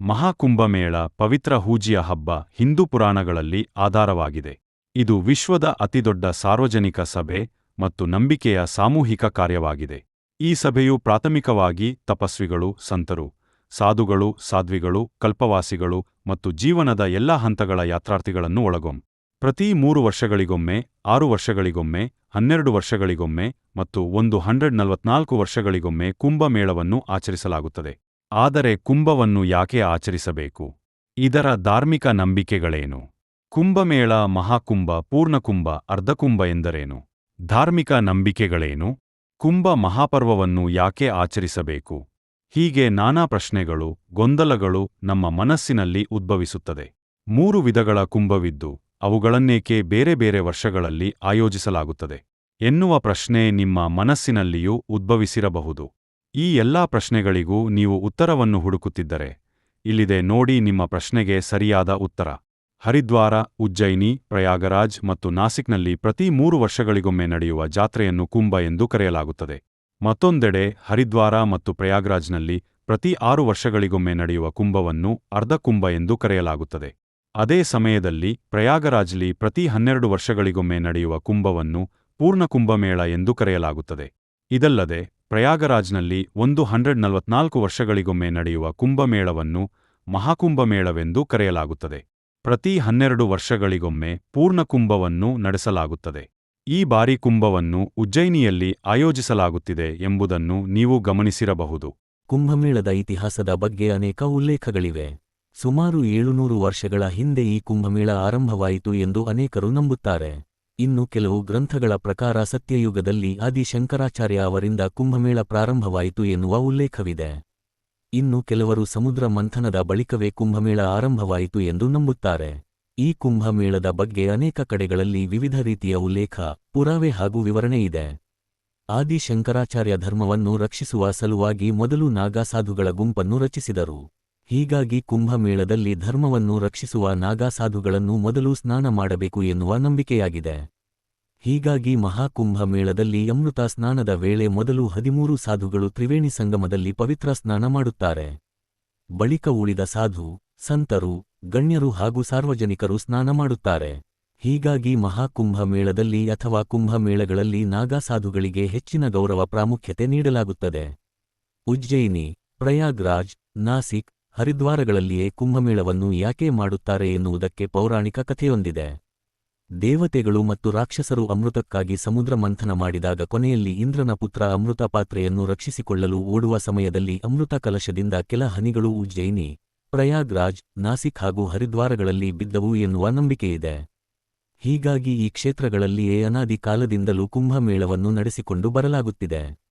ಮಹಾಕುಂಭಮೇಳ ಪವಿತ್ರ ಹೂಜಿಯ ಹಬ್ಬ ಹಿಂದೂ ಪುರಾಣಗಳಲ್ಲಿ ಆಧಾರವಾಗಿದೆ. ಇದು ವಿಶ್ವದ ಅತಿದೊಡ್ಡ ಸಾರ್ವಜನಿಕ ಸಭೆ ಮತ್ತು ನಂಬಿಕೆಯ ಸಾಮೂಹಿಕ ಕಾರ್ಯವಾಗಿದೆ. ಈ ಸಭೆಯು ಪ್ರಾಥಮಿಕವಾಗಿ ತಪಸ್ವಿಗಳು, ಸಂತರು, ಸಾಧುಗಳು, ಸಾಧ್ವಿಗಳು, ಕಲ್ಪವಾಸಿಗಳು ಮತ್ತು ಜೀವನದ ಎಲ್ಲಾ ಹಂತಗಳ ಯಾತ್ರಾರ್ಥಿಗಳನ್ನು ಒಳಗೊಂ ಪ್ರತಿ ಮೂರು ವರ್ಷಗಳಿಗೊಮ್ಮೆ, ಆರು ವರ್ಷಗಳಿಗೊಮ್ಮೆ, ಹನ್ನೆರಡು ವರ್ಷಗಳಿಗೊಮ್ಮೆ ಮತ್ತು ಒಂದು ಹಂಡ್ರೆಡ್ ನಲವತ್ನಾಲ್ಕು ವರ್ಷಗಳಿಗೊಮ್ಮೆ ಕುಂಭಮೇಳವನ್ನು ಆಚರಿಸಲಾಗುತ್ತದೆ. ಆದರೆ ಕುಂಭವನ್ನು ಯಾಕೆ ಆಚರಿಸಬೇಕು? ಇದರ ಧಾರ್ಮಿಕ ನಂಬಿಕೆಗಳೇನು? ಕುಂಭಮೇಳ, ಮಹಾಕುಂಭ, ಪೂರ್ಣಕುಂಭ, ಅರ್ಧಕುಂಭ ಎಂದರೇನು? ಧಾರ್ಮಿಕ ನಂಬಿಕೆಗಳೇನು? ಕುಂಭ ಮಹಾಪರ್ವವನ್ನು ಯಾಕೆ ಆಚರಿಸಬೇಕು? ಹೀಗೆ ನಾನಾ ಪ್ರಶ್ನೆಗಳು, ಗೊಂದಲಗಳು ನಮ್ಮ ಮನಸ್ಸಿನಲ್ಲಿ ಉದ್ಭವಿಸುತ್ತದೆ. ಮೂರು ವಿಧಗಳ ಕುಂಭವಿದ್ದು, ಅವುಗಳನ್ನೇಕೆ ಬೇರೆ ಬೇರೆ ವರ್ಷಗಳಲ್ಲಿ ಆಯೋಜಿಸಲಾಗುತ್ತದೆ ಎನ್ನುವ ಪ್ರಶ್ನೆ ನಿಮ್ಮ ಮನಸ್ಸಿನಲ್ಲಿಯೂ ಉದ್ಭವಿಸಿರಬಹುದು. ಈ ಎಲ್ಲಾ ಪ್ರಶ್ನೆಗಳಿಗೂ ನೀವು ಉತ್ತರವನ್ನು ಹುಡುಕುತ್ತಿದ್ದರೆ, ಇಲ್ಲಿದೆ ನೋಡಿ ನಿಮ್ಮ ಪ್ರಶ್ನೆಗೆ ಸರಿಯಾದ ಉತ್ತರ. ಹರಿದ್ವಾರ, ಉಜ್ಜಯಿನಿ, ಪ್ರಯಾಗರಾಜ್ ಮತ್ತು ನಾಸಿಕ್ನಲ್ಲಿ ಪ್ರತಿ ಮೂರು ವರ್ಷಗಳಿಗೊಮ್ಮೆ ನಡೆಯುವ ಜಾತ್ರೆಯನ್ನು ಕುಂಭ ಎಂದು ಕರೆಯಲಾಗುತ್ತದೆ. ಮತ್ತೊಂದೆಡೆ, ಹರಿದ್ವಾರ ಮತ್ತು ಪ್ರಯಾಗರಾಜ್ನಲ್ಲಿ ಪ್ರತಿ ಆರು ವರ್ಷಗಳಿಗೊಮ್ಮೆ ನಡೆಯುವ ಕುಂಭವನ್ನು ಅರ್ಧಕುಂಭ ಎಂದು ಕರೆಯಲಾಗುತ್ತದೆ. ಅದೇ ಸಮಯದಲ್ಲಿ ಪ್ರಯಾಗರಾಜ್ಲಿ ಪ್ರತಿ ಹನ್ನೆರಡು ವರ್ಷಗಳಿಗೊಮ್ಮೆ ನಡೆಯುವ ಕುಂಭವನ್ನು ಪೂರ್ಣಕುಂಭಮೇಳ ಎಂದು ಕರೆಯಲಾಗುತ್ತದೆ. ಇದಲ್ಲದೆ ಪ್ರಯಾಗರಾಜ್ನಲ್ಲಿ ಒಂದು ಹಂಡ್ರೆಡ್ ನಲವತ್ನಾಲ್ಕು ವರ್ಷಗಳಿಗೊಮ್ಮೆ ನಡೆಯುವ ಕುಂಭಮೇಳವನ್ನು ಮಹಾಕುಂಭಮೇಳವೆಂದು ಕರೆಯಲಾಗುತ್ತದೆ. ಪ್ರತಿ ಹನ್ನೆರಡು ವರ್ಷಗಳಿಗೊಮ್ಮೆ ಪೂರ್ಣ ಕುಂಭವನ್ನು ನಡೆಸಲಾಗುತ್ತದೆ. ಈ ಬಾರಿ ಕುಂಭವನ್ನು ಉಜ್ಜಯಿನಿಯಲ್ಲಿ ಆಯೋಜಿಸಲಾಗುತ್ತಿದೆ ಎಂಬುದನ್ನು ನೀವು ಗಮನಿಸಿರಬಹುದು. ಕುಂಭಮೇಳದ ಇತಿಹಾಸದ ಬಗ್ಗೆ ಅನೇಕ ಉಲ್ಲೇಖಗಳಿವೆ. ಸುಮಾರು ಏಳುನೂರು ವರ್ಷಗಳ ಹಿಂದೆ ಈ ಕುಂಭಮೇಳ ಆರಂಭವಾಯಿತು ಎಂದು ಅನೇಕರು ನಂಬುತ್ತಾರೆ. ಇನ್ನು ಕೆಲವು ಗ್ರಂಥಗಳ ಪ್ರಕಾರ ಸತ್ಯಯುಗದಲ್ಲಿ ಆದಿ ಶಂಕರಾಚಾರ್ಯ ಅವರಿಂದ ಕುಂಭಮೇಳ ಪ್ರಾರಂಭವಾಯಿತು ಎನ್ನುವ ಉಲ್ಲೇಖವಿದೆ. ಇನ್ನು ಕೆಲವರು ಸಮುದ್ರ ಮಂಥನದ ಬಳಿಕವೇ ಕುಂಭಮೇಳ ಆರಂಭವಾಯಿತು ಎಂದು ನಂಬುತ್ತಾರೆ. ಈ ಕುಂಭಮೇಳದ ಬಗ್ಗೆ ಅನೇಕ ಕಡೆಗಳಲ್ಲಿ ವಿವಿಧ ರೀತಿಯ ಉಲ್ಲೇಖ, ಪುರಾವೆ ಹಾಗೂ ವಿವರಣೆ ಇದೆ. ಆದಿ ಧರ್ಮವನ್ನು ರಕ್ಷಿಸುವ ಸಲುವಾಗಿ ಮೊದಲು ನಾಗಾ ಸಾಧುಗಳ ಗುಂಪನ್ನು ರಚಿಸಿದರು. ಹೀಗಾಗಿ ಕುಂಭಮೇಳದಲ್ಲಿ ಧರ್ಮವನ್ನು ರಕ್ಷಿಸುವ ನಾಗಾ ಸಾಧುಗಳನ್ನು ಮೊದಲು ಸ್ನಾನ ಮಾಡಬೇಕು ಎನ್ನುವ ನಂಬಿಕೆಯಾಗಿದೆ. ಹೀಗಾಗಿ ಮಹಾಕುಂಭ ಮೇಳದಲ್ಲಿ ಅಮೃತ ಸ್ನಾನದ ವೇಳೆ ಮೊದಲು ಹದಿಮೂರು ಸಾಧುಗಳು ತ್ರಿವೇಣಿ ಸಂಗಮದಲ್ಲಿ ಪವಿತ್ರ ಸ್ನಾನ ಮಾಡುತ್ತಾರೆ. ಬಳಿಕ ಉಳಿದ ಸಾಧು, ಸಂತರು, ಗಣ್ಯರು ಹಾಗೂ ಸಾರ್ವಜನಿಕರು ಸ್ನಾನ ಮಾಡುತ್ತಾರೆ. ಹೀಗಾಗಿ ಮಹಾಕುಂಭ ಮೇಳದಲ್ಲಿ ಅಥವಾ ಕುಂಭಮೇಳಗಳಲ್ಲಿ ನಾಗಾ ಸಾಧುಗಳಿಗೆ ಹೆಚ್ಚಿನ ಗೌರವ ಪ್ರಾಮುಖ್ಯತೆ ನೀಡಲಾಗುತ್ತದೆ. ಉಜ್ಜಯಿನಿ, ಪ್ರಯಾಗ್ರಾಜ್, ನಾಸಿಕ್ ಹರಿದ್ವಾರಗಳಲ್ಲಿಯೇ ಕುಂಭಮೇಳವನ್ನು ಯಾಕೆ ಮಾಡುತ್ತಾರೆ ಎನ್ನುವುದಕ್ಕೆ ಪೌರಾಣಿಕ ಕಥೆಯೊಂದಿದೆ. ದೇವತೆಗಳು ಮತ್ತು ರಾಕ್ಷಸರು ಅಮೃತಕ್ಕಾಗಿ ಸಮುದ್ರ ಮಂಥನ ಮಾಡಿದಾಗ ಕೊನೆಯಲ್ಲಿ ಇಂದ್ರನ ಪುತ್ರ ಅಮೃತ ಪಾತ್ರೆಯನ್ನು ರಕ್ಷಿಸಿಕೊಳ್ಳಲು ಓಡುವ ಸಮಯದಲ್ಲಿ ಅಮೃತ ಕಲಶದಿಂದ ಕೆಲ ಹನಿಗಳು ಉಜ್ಜಯಿನಿ, ಪ್ರಯಾಗ್ರಾಜ್, ನಾಸಿಕ್ ಹಾಗೂ ಹರಿದ್ವಾರಗಳಲ್ಲಿ ಬಿದ್ದವು ಎನ್ನುವ ನಂಬಿಕೆಯಿದೆ. ಹೀಗಾಗಿ ಈ ಕ್ಷೇತ್ರಗಳಲ್ಲಿಯೇ ಅನಾದಿ ಕಾಲದಿಂದಲೂ ಕುಂಭಮೇಳವನ್ನು ನಡೆಸಿಕೊಂಡು ಬರಲಾಗುತ್ತಿದೆ.